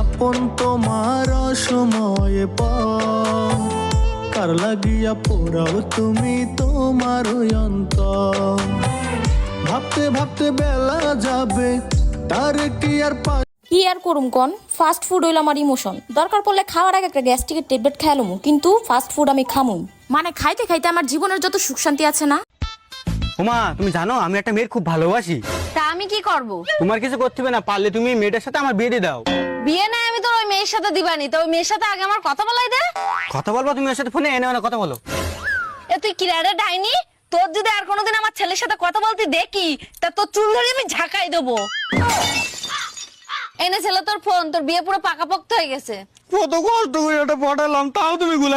আপন তোমার সময় পর কার লাগিয়া পোড়াও তুমি তোমার অন্তর। ভাবতে ভাবতে বেলা যাবে তার কি আর কি আর করুম কন? ফাস্ট ফুড হইল আমার ইমোশন দরকার পড়লে খাওয়ার আগে একটা গ্যাস্ট্রিকের ট্যাবলেট খেয়ালমু কিন্তু ফাস্ট ফুড আমি খামু মানে খাইতে খাইতে আমার জীবনের যত সুখ শান্তি আছে না? উমা তুমি জানো আমি একটা মেয়ের খুব ভালোবাসি। আমি কি করব? তোমার কিছু করতে হবে না পারলে তুমি মেয়েটার সাথে আমার বিয়ে দিয়ে দাও। বিয়ে নাই আমি তোর ওই মেয়ের সাথে দিবানি। তো ওই মেয়ের সাথে আগে আমার কথা বলাই দে। কথা বলব তুমি ওর সাথে ফোনে এনে না কথা বলো। এ তুই কিরাড়ে ডাইনি? তোর যদি আর কোনোদিন আমার ছেলের সাথে কথা বলতে দেখি। তা তোর চুল ধরে আমি ঝাঁকাই দেবো। এনে ছেলে তোর ফোন। তোর বিয়ে পুরো পাকাপোক্ত হয়ে গেছে। কত কষ্ট করে ওটা পটালাম তাও তুমি গুলা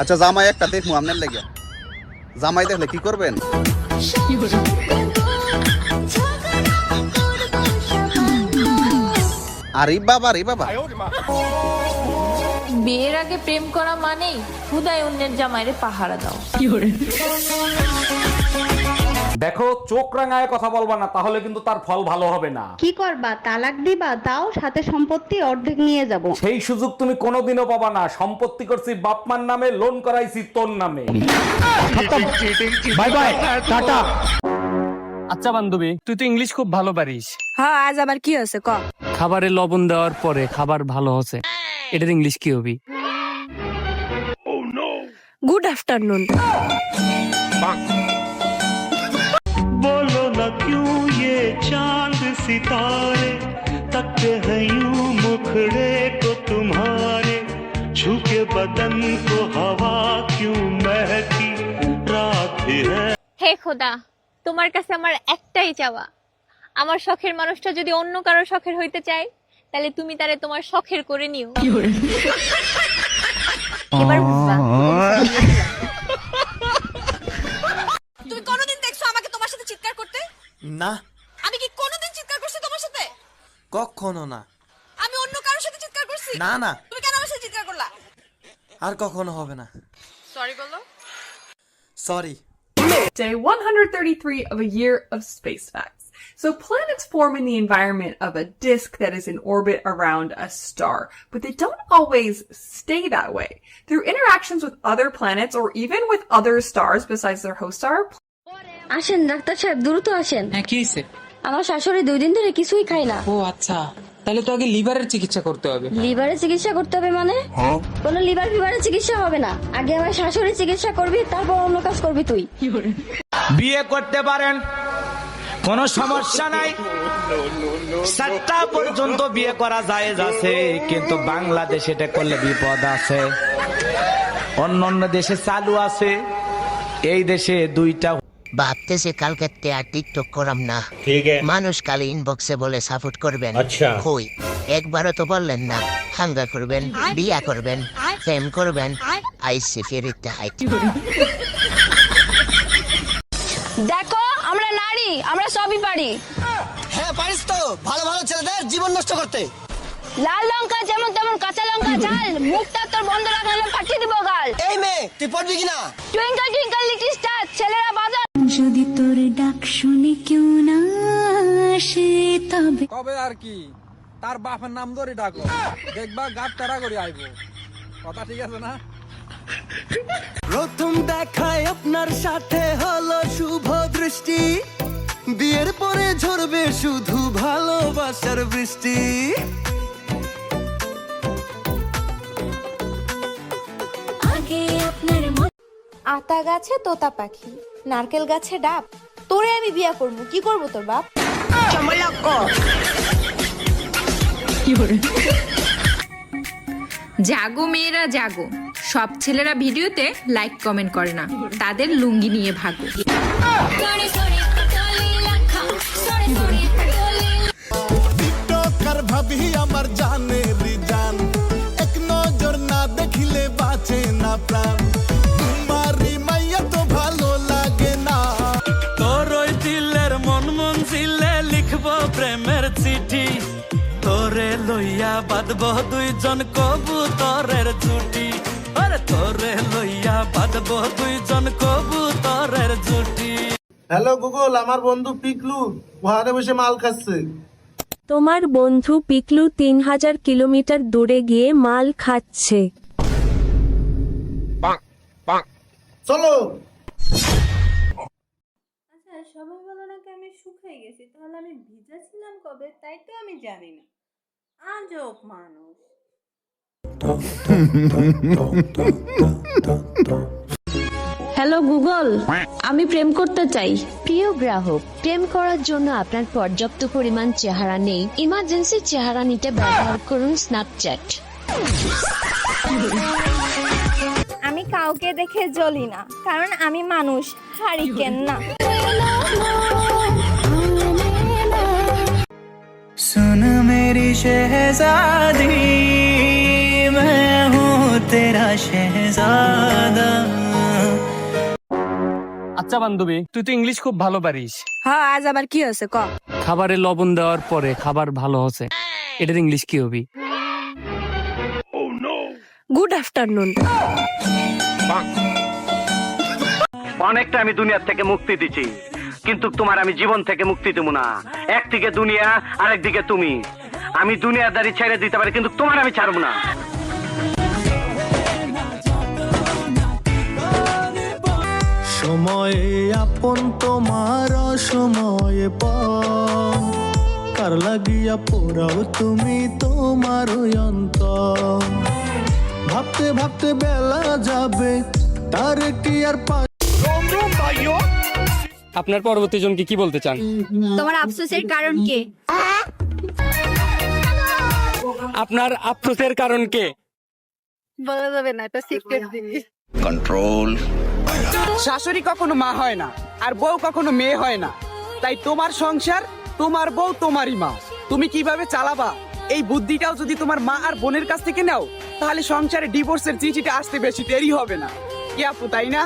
আচ্ছা জামাই একটা দেখব আপনার লেগে। জামাই দেখলে কি করবেন? আরে বাবা রে বাবা। বিয়ের আগে প্রেম করা মানেই হুদায় অন্যের জামাইরে পাহারা দাও। দেখো চোখ রাঙায় কথা বলবা না তাহলে কিন্তু তার ফল ভালো হবে না। কি করবা? তালাক দিবা তাও সাথে সম্পত্তি অর্ধেক নিয়ে যাব। সেই সুযোগ তুমি কোনোদিনও পাবা না। সম্পত্তি করছি বাপমার নামে লোন করাইছি তোর নামে। Bye bye tata. আচ্ছা বান্ধবী তুই তো ইংলিশ খুব ভালো পারিস। হ্যাঁ আজ আবার কি হয়েছে? ক। খাবারে লবণ দেওয়ার পরে খাবার ভালো হয়েছে এটার ইংলিশ কি হবি? গুড আফটারনুন क्यों ये चांद सितारे तकते हैं यूं मुखड़े को तुम्हारे छू के बदन को हवा क्यों महकी रात भी है হে খোদা তোমার কাছে আমার একটাই চাওয়া আমার শখের মানুষটা যদি অন্য কারো শখের হইতে চায় তাহলে তুমি তারে তোমার শখের করে নিও এবার বুঝবা তুমি কোনোদিন দেখছো আমাকে তোমার সাথে চিৎকার করতে না আমি কি কোনোদিন চিৎকার করছি তোমার সাথে কখনো না আমি অন্য কারোর সাথে চিৎকার করছি না না তুমি কেন আমার সাথে চিৎকার করলা আর কখনো হবে না সরি বলো sorry Day 133 of a year of space facts. So planets form in the environment of a disk that is in orbit around a star, but they don't always stay that way. Through interactions with other planets or even with other stars besides their host star, আসেন doctor সাহেব দ্রুত আসেন। হ্যাঁ কি হয়েছে? আমার শাশুড়ি দুই দিন ধরে কিছুই খায় না। ও আচ্ছা। তাহলে তো আগে লিভারের চিকিৎসা করতে হবে। লিভারের চিকিৎসা করতে হবে মানে? কোনো লিভার ফিভারের চিকিৎসা হবে না। আগে আমার শাশুড়ি চিকিৎসা করবি তারপর অন্য কাজ করবি তুই। বিয়ে করতে পারেন। কোনো সমস্যা নাই। সাতটা পর্যন্ত বিয়ে করা যায় আছে কিন্তু বাংলাদেশে এটা করলে বিপদ আছে। অন্য অন্য দেশে চালু আছে। এই দেশে দুইটা ভাবতেছে কালকে আর টিকটক করাম না। মানুষ কালে ইনবক্সে বলে সাপোর্ট করবেন। কই? একবারও তো বললেন না। হাঙ্গা করবেন বিয়া করবেন প্রেম করবেন আইসি ফেরিতে হাইট দেখো আমরা নারী আমরা সবই পারি। হ্যাঁ পারিস তো। ভালো ভালো ছেলেদের জীবন নষ্ট করতে। লাল লঙ্কা যেমন তেমন কাঁচা লঙ্কা ঝাল। মুখটা তোর বন্ধ রাখলে ফাটিয়ে দিব গাল। এই মেয়ে তুই পড়বি কিনা? টুইঙ্কল টুইঙ্কল লিটল স্টার ছেলেরা বাজার। যদি তোর ডাক শুনে কেউ না আসে তবে কবে আর কি? তার বাপের নাম ধরে ডাকো। দেখবা গাট তারা করে আইবো। কথা ঠিক আছে না? প্রথম দেখায় আপনার সাথে হলো শুভ দৃষ্টি। বিয়ের পরে ঝরবে শুধু ভালোবাসার বৃষ্টি। আতা গাছে তোতা পাখি, নারকেল গাছে ডাব। তোরে আমি বিয়া করব, কি করব তোর বাপ? জাগো মেয়েরা জাগো, সব ছেলেরা ভিডিওতে লাইক কমেন্ট করে না। তাদের লুঙ্গি নিয়ে ভাগো। লিখব প্রেমের চিঠি। তোরে লইয়া বাঁধবো দুইজন কবুতরের জুটি আরে তোরে লইয়া বাঁধবো দুইজন কবুতরের জুটি হ্যালো গুগল আমার বন্ধু পিকলু বসে মাল খাচ্ছে। তোমার বন্ধু পিকলু তিন হাজার কিলোমিটার দূরে গিয়ে মাল খাচ্ছে। চলো। আচ্ছা সবাই শুকিয়ে গেছি তাহলে আমি ভিজা ছিলাম কবে? তাই তো আমি জানি না। আজব মানুষ। হ্যালো গুগল আমি প্রেম করতে চাই। প্রিয় গ্রাহক প্রেম করার জন্য আপনার পর্যাপ্ত পরিমাণ চেহারা নেই। ইমার্জেন্সি চেহারা নিতে ব্যবহার করুন স্ন্যাপচ্যাট আমি কাউকে দেখে জ্বলি না কারণ আমি মানুষ হারিকেন না। मेरी शहजादी मैं हूँ तेरा शहजादा আচ্ছা বান্ধবী তুই তো ইংলিশ খুব ভালো পারিস হ্যাঁ আজ আবার কি হয়েছে ক খাবারে লবণ দেওয়ার পরে খাবার ভালো হচ্ছে এটার ইংলিশ কি হবি গুড আফটারনুন অনেকটা আমি দুনিয়ার থেকে মুক্তি দিচ্ছি কিন্তু তোমার আমি জীবন থেকে মুক্তি দেবো না একদিকে দুনিয়া আরেক দিকে তুমি আমি দুনিয়াদারি ছেড়ে দিতে পারি কিন্তু তোমার আমি ছাড়বো না। সময়ে আপন তোমার সময়ে পর। কার লাগিয়া পোড়াও তুমি তোমার অন্তর। ভাবতে ভাবতে বেলা যাবে তার কি আর পা আপনার পরবর্তী জনকে কি বলতে চান? তোমার আফসোসের কারণ কে? আপনার আফসোসের কারণ কে? বলা যাবে না এটা সিক্রেট জিনিস। শাশুড়ি কখনো মা হয় না আর বউ কখনো মেয়ে হয় না। তাই তোমার সংসার তোমার বউ তোমারই মা। তুমি কীভাবে চালাবা? এই বুদ্ধিটাও যদি তোমার মা আর বোনের কাছ থেকে নাও তাহলে সংসারে ডিভোর্সের চিঠিটা আসতে বেশি দেরি হবে না। কি আপু তাই না?